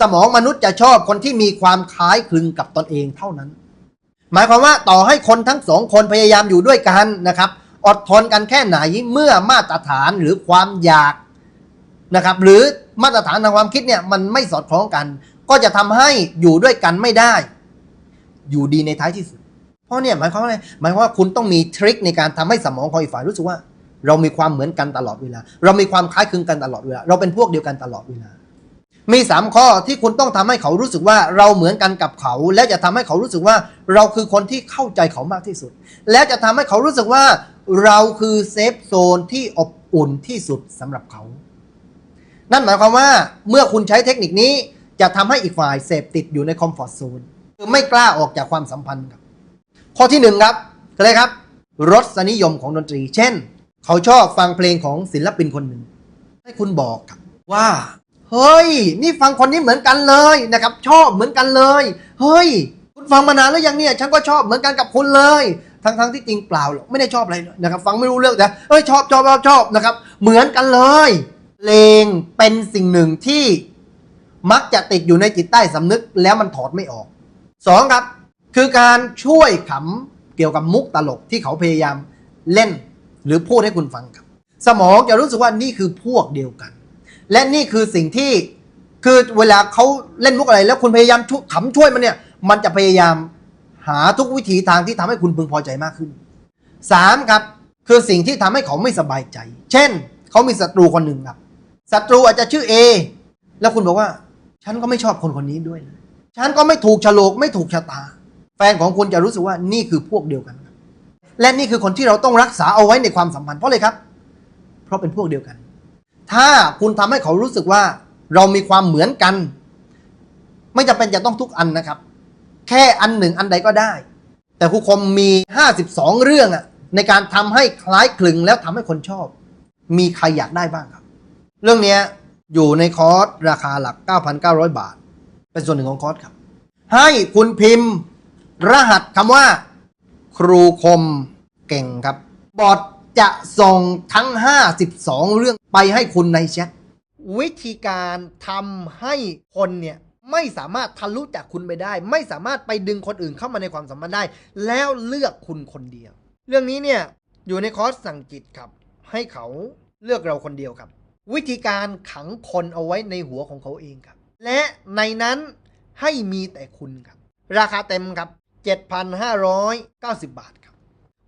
สมองมนุษย์จะชอบคนที่มีความคล้ายคลึงกับตนเองเท่านั้น หมายความว่าต่อให้คนทั้งสองคนพยายามอยู่ด้วยกันนะครับอดทนกันแค่ไหนเมื่อมาตรฐานหรือความอยากนะครับ หรือมาตรฐานทางความคิดเนี่ยมันไม่สอดคล้องกัน ก็จะทำให้อยู่ด้วยกันไม่ได้ อยู่ดีในท้ายที่สุด เพราะเนี่ยหมายความว่าอะไรหมายความว่าคุณต้องมีทริคในการทำให้สมองของอีกฝ่ายรู้สึกว่า เรามีความเหมือนกันตลอดเวลา เรามีความคล้ายคลึงกันตลอดเวลาเราเป็นพวกเดียวกันตลอดเวลา มีสามข้อที่คุณต้องทำให้เขารู้สึกว่าเราเหมือนกันกับเขา และจะทำให้เขารู้สึกว่าเราคือคนที่เข้าใจเขามากที่สุด และจะทำให้เขารู้สึกว่าเราคือเซฟโซนที่อบอุ่นที่สุดสำหรับเขา นั่นหมายความว่าเมื่อคุณใช้เทคนิคนี้จะทำให้อีกฝ่ายเสพติดอยู่ในคอมฟอร์ทโซนคือไม่กล้าออกจากความสัมพันธ์ครับ ข้อที่หนึ่งครับอะไรครับ รสนิยมของดนตรี เช่น เขาชอบฟังเพลงของศิลปินคนหนึ่ง ให้คุณบอกครับว่า เฮ้ย นี่ฟังคนนี้เหมือนกันเลยนะครับ ชอบเหมือนกันเลย เฮ้ย คุณฟังมานานแล้วยังเนี่ย ฉันก็ชอบเหมือนกันกับคุณเลย ทั้งๆที่จริงเปล่าหรอก ไม่ได้ชอบอะไรนะครับ ฟังไม่รู้เรื่องแต่เอ้ยชอบชอบชอบชอบนะครับ เหมือนกันเลย เพลงเป็นสิ่งหนึ่งที่มักจะติดอยู่ในจิตใต้สำนึกแล้วมันถอดไม่ออกสองครับ คือการช่วยขำเกี่ยวกับมุกตลกที่เขาพยายามเล่น หรือพูดให้คุณฟังครับ สมองจะรู้สึกว่านี่คือพวกเดียวกัน และนี่คือสิ่งที่คือเวลาเขาเล่นมุกอะไร แล้วคุณพยายามขำช่วยมันเนี่ย มันจะพยายามหาทุกวิถีทางที่ทำให้คุณพึงพอใจมากขึ้นสามครับคือสิ่งที่ทำให้เขาไม่สบายใจ เช่น เขามีศัตรูคนหนึ่งครับศัตรูอาจจะชื่อ A แล้วคุณบอกว่า ฉันก็ไม่ชอบคนคนนี้ด้วยนะฉันก็ไม่ถูกฉลกไม่ถูกชะตา แฟนของคุณจะรู้สึกว่านี่คือพวกเดียวกัน และนี่คือคนที่เราต้องรักษาเอาไว้ในความสัมพันธ์เพราะเลยครับ เพราะเป็นพวกเดียวกัน ถ้าคุณทำให้เขารู้สึกว่าเรามีความเหมือนกัน ไม่จำเป็นจะต้องทุกอันนะครับ แค่อันหนึ่งอันใดก็ได้ แต่ครูคมมี 52 เรื่องอะในการทำให้คล้ายคลึงแล้วทำให้คนชอบ มีใครอยากได้บ้างครับ เรื่องนี้อยู่ในคอร์สราคาหลัก 9,900 บาท เป็นส่วนหนึ่งของคอร์สครับ ให้คุณพิมพ์ รหัสคำว่า ครูคมเก่งครับบอท จะส่งทั้ง 52 เรื่องไปให้คุณในแชทวิธีการทำให้คนเนี่ยไม่สามารถทะลุจากคุณไปได้ ไม่สามารถไปดึงคนอื่นเข้ามาในความสัมพันธ์ได้ แล้วเลือกคุณคนเดียว เรื่องนี้เนี่ยอยู่ในคอร์สสั่งจิตครับ ให้เขาเลือกเราคนเดียวครับ วิธีการขังคนเอาไว้ในหัวของเขาเองครับ และในนั้นให้มีแต่คุณครับ ราคาเต็มครับ 7,590 บาท